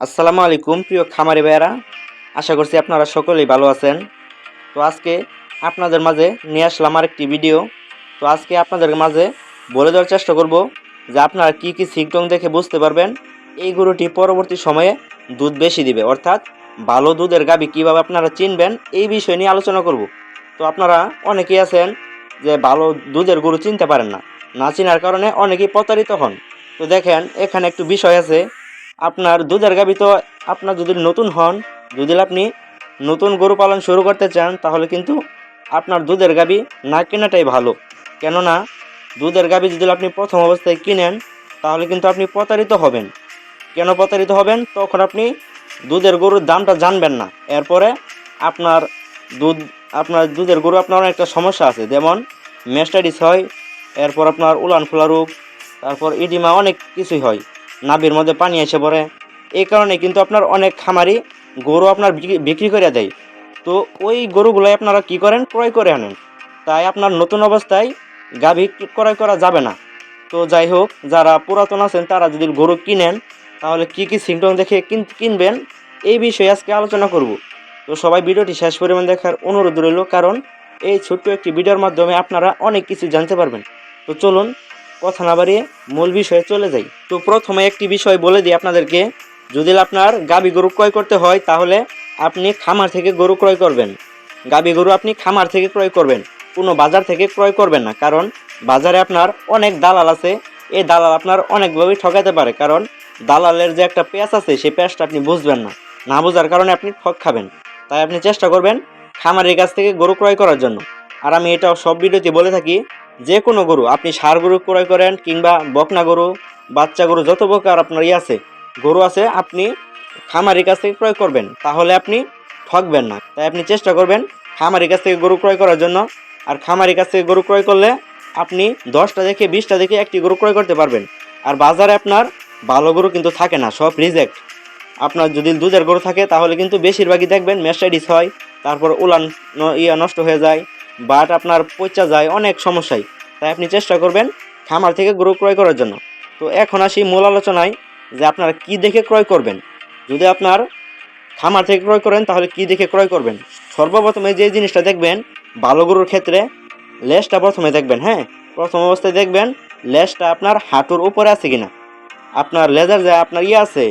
আসসালামু আলাইকুম, প্রিয় খামারি ভাইয়েরা। আশা করছি আপনারা সকলেই ভালো আছেন। তো আজকে আপনাদের মাঝে নিয়ে আসলাম আর একটি ভিডিও। তো আজকে আপনাদের মাঝে বলে দেওয়ার চেষ্টা করব যে আপনারা কি কি সিমটম দেখে বুঝতে পারবেন। এই গরুটি পরবর্তী সময়ে দুধ বেশি দিবে। অর্থাৎ ভালো দুধের গাবি কীভাবে আপনারা চিনবেন এই বিষয় নিয়ে আলোচনা করব। তো আপনারা অনেকেই আছেন যে ভালো দুধের গরু চিনতে পারেন না। না চিনার কারণে অনেকেই প্রতারিত হন। তো দেখেন, এখানে একটু বিষয় আছে। আপনার দুধের গাবি তো আপনার যদি নতুন হন, যদি আপনি নতুন গরু পালন শুরু করতে চান, তাহলে কিন্তু আপনার দুধের গাবি না কেনাটাই ভালো। কেননা, দুধের গাবি যদি আপনি প্রথম অবস্থায় কিনেন, তাহলে কিন্তু আপনি প্রতারিত হবেন। কেন প্রতারিত হবেন? তখন আপনি দুধের গরুর দামটা জানবেন না। এরপরে আপনার দুধ, আপনার দুধের গরু আপনার অনেকটা সমস্যা আছে। যেমন মেস্টাডিস হয়, এরপর আপনার উলান ফোলা রোগ, তারপর ইডিমা, অনেক কিছুই হয়। নাভির মধ্যে পানি এসে পড়ে। এই কারণে কিন্তু আপনার অনেক খামারি গরু আপনার বিক্রি- করে দেয়। তো ওই গরুগুলোই আপনারা কি করেন? ক্রয় করে আনেন। তাই আপনার নতুন অবস্থায় গাভী ক্রয় করা যাবে না। তো যাই হোক, যারা পুরাতন আছেন, তারা যদি গরু কিনেন, তাহলে কি কি সিমটম দেখে কিন- কিনবেন, এই বিষয়ে আজকে আলোচনা করব। তো সবাই ভিডিওটি শেষ পরিমাণ দেখার অনুরোধ রইল, কারণ এই ছোট্ট একটি ভিডিওর মাধ্যমে আপনারা অনেক কিছু জানতে পারবেন। তো চলুন কথা না বাড়িয়ে মূল বিষয়ে চলে যাই। তো প্রথমে একটি বিষয় বলে দিই আপনাদেরকে। যদি আপনার গাবি গরু ক্রয় করতে হয়, তাহলে আপনি খামার থেকে গরু ক্রয় করবেন। গাবি গরু আপনি খামার থেকে ক্রয় করবেন, কোনো বাজার থেকে ক্রয় করবেন না। কারণ বাজারে আপনার অনেক দালাল আছে, এই দালাল আপনার অনেকভাবেই ঠকাতে পারে। কারণ দালালের যে একটা পেঁয়াজ আছে, সেই পেঁয়াজটা আপনি বুঝবেন না। না বোঝার কারণে আপনি ঠক খাবেন। তাই আপনি চেষ্টা করবেন খামারের কাছ থেকে গরু ক্রয় করার জন্য। আর আমি এটা সব ভিডিওতে বলে থাকি যে কোনো গরু, আপনি সার গরু ক্রয় করেন কিংবা বকনা গরু, বাচ্চা গরু, যত প্রকার আপনার ইয়ে আছে, গরু আছে, আপনি খামারির কাছ থেকে ক্রয় করবেন। তাহলে আপনি ঠকবেন না। তাই আপনি চেষ্টা করবেন খামারির কাছ থেকে গরু ক্রয় করার জন্য। আর খামারির কাছ থেকে গরু ক্রয় করলে আপনি দশটা দেখে বিশটা দেখে একটি গরু ক্রয় করতে পারবেন। আর বাজারে আপনার ভালো গরু কিন্তু থাকে না, সব রিজেক্ট। আপনার যদি দুধের গরু থাকে, তাহলে কিন্তু বেশিরভাগই দেখবেন মেস্টাইডিস হয়, তারপর উলান, ইয়া নষ্ট হয়ে যায়। বাট আপনার পচা যায় অনেক সমস্যায়। তাই আপনি চেষ্টা করবেন খামার থেকে গরু ক্রয় করার জন্য। তো এখন আসি মূল আলোচনায় যে আপনারা কি দেখে ক্রয় করবেন। যদি আপনার খামার থেকে ক্রয় করেন, তাহলে কি দেখে ক্রয় করবেন? সর্বপ্রথমে যে জিনিসটা দেখবেন, ভালো গরুর ক্ষেত্রে লেসটা প্রথমে দেখবেন হ্যাঁ? প্রথম অবস্থায় দেখবেন লেসটা আপনার হাঁটুর উপরে আছে কিনা। আপনার লেজার যে আপনার ইয়ে আছে,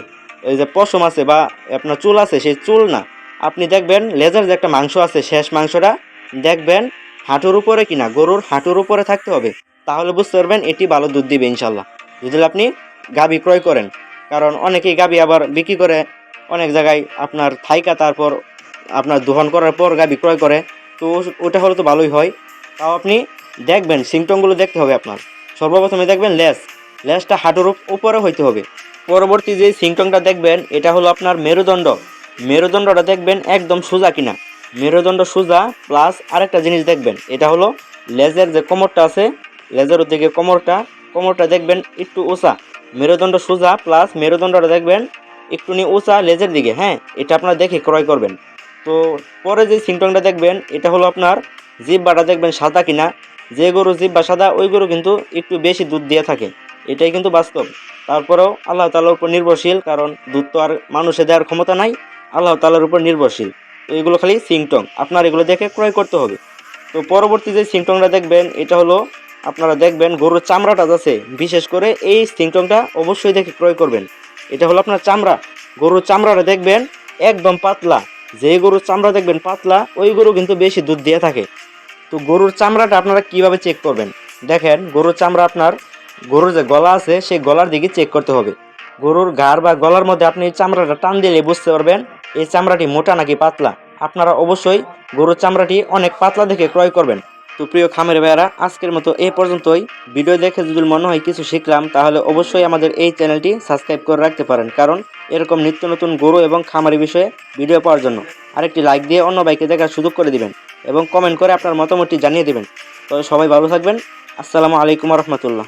এই যে পশম আছে বা আপনার চুল আছে, সেই চুল না। আপনি দেখবেন লেজার যে একটা মাংস আছে, শেষ মাংসটা দেখবেন, হাঁটুর উপরে কিনা, গরুর হাঁটুর উপরে থাকতে হবে। তাহলে বুঝতে পারবেন এটি ভালো দুধ দিবে ইনশাল্লাহ যদি আপনি গাবি ক্রয় করেন, কারণ অনেকেই গাবি আবার বিক্রি করে, অনেক জায়গায় আপনার থাইকা তারপর আপনার দোহন করার পর গাবি ক্রয় করে, তো ওটা হলে তো ভালোই হয়। তাও আপনি দেখবেন সিমটমগুলো দেখতে হবে আপনার। সর্বপ্রথমে দেখবেন লেস লেসটা হাঁটুর উপরে হইতে হবে। পরবর্তী যে সিমটমটা দেখবেন, এটা হলো আপনার মেরুদণ্ড। মেরুদণ্ডটা দেখবেন একদম সোজা কিনা। মেরুদণ্ড সোজা প্লাস আরেকটা জিনিস দেখবেন, এটা হলো লেজের যে কোমরটা আছে লেজের দিকে কোমরটা কোমরটা দেখবেন একটু উঁচা মেরুদণ্ড সোজা প্লাস মেরুদণ্ডটা দেখবেন একটু নিয়ে উঁচা লেজের দিকে হ্যাঁ? এটা আপনারা দেখে ক্রয় করবেন। তো পরে যে সিমটমটা দেখবেন, এটা হলো আপনার জিব্বাটা দেখবেন সাদা কিনা। যে গরু জিব্বা সাদা, ওই গরু কিন্তু একটু বেশি দুধ দিয়ে থাকে। এটাই কিন্তু বাস্তব। তারপরেও আল্লাহ তালার উপর নির্ভরশীল, কারণ দুধ তো আর মানুষে দেওয়ার ক্ষমতা নাই, আল্লাহ তালার উপর নির্ভরশীল। এগুলো খালি সিংটং। আপনার এগুলো দেখে ক্রয় করতে হবে। তো পরবর্তী যে সিংটংটা দেখবেন, এটা হলো, আপনারা দেখবেন গরুর চামড়াটা আছে। বিশেষ করে এই সিংটংটা অবশ্যই দেখে ক্রয় করবেন। এটা হলো আপনার চামড়া। গরুর চামড়াটা দেখবেন, একদম পাতলা। যে গরুর চামড়া দেখবেন পাতলা, ওই গরু কিন্তু বেশি দুধ দিয়ে থাকে। তো গরুর চামড়াটা আপনারা কীভাবে চেক করবেন? দেখেন, গরুর চামড়া আপনার, গরুর যে গলা আছে, সেই গলার দিকে চেক করতে হবে। গরুর ঘাড় বা গলার মধ্যে আপনি এই চামড়াটা টান দিলে বুঝতে পারবেন এই চামড়াটি মোটা নাকি পাতলা। আপনারা অবশ্যই গরুর চামড়াটি অনেক পাতলা দেখে ক্রয় করবেন। তো প্রিয় খামের ভাইয়ারা, আজকের মতো এই পর্যন্তই। ভিডিও দেখে যদি মনে হয় কিছু শিখলাম, তাহলে অবশ্যই আমাদের এই চ্যানেলটি সাবস্ক্রাইব করে রাখতে পারেন। কারণ এরকম নিত্য নতুন গরু এবং খামারি বিষয়ে ভিডিও পাওয়ার জন্য আরেকটি লাইক দিয়ে অন্য বাইকে দেখার সুযোগ করে দিবেন এবং কমেন্ট করে আপনার মতামতটি জানিয়ে দেবেন। তো সবাই ভালো থাকবেন। আসসালামু আলাইকুম রহমতুল্লাহ।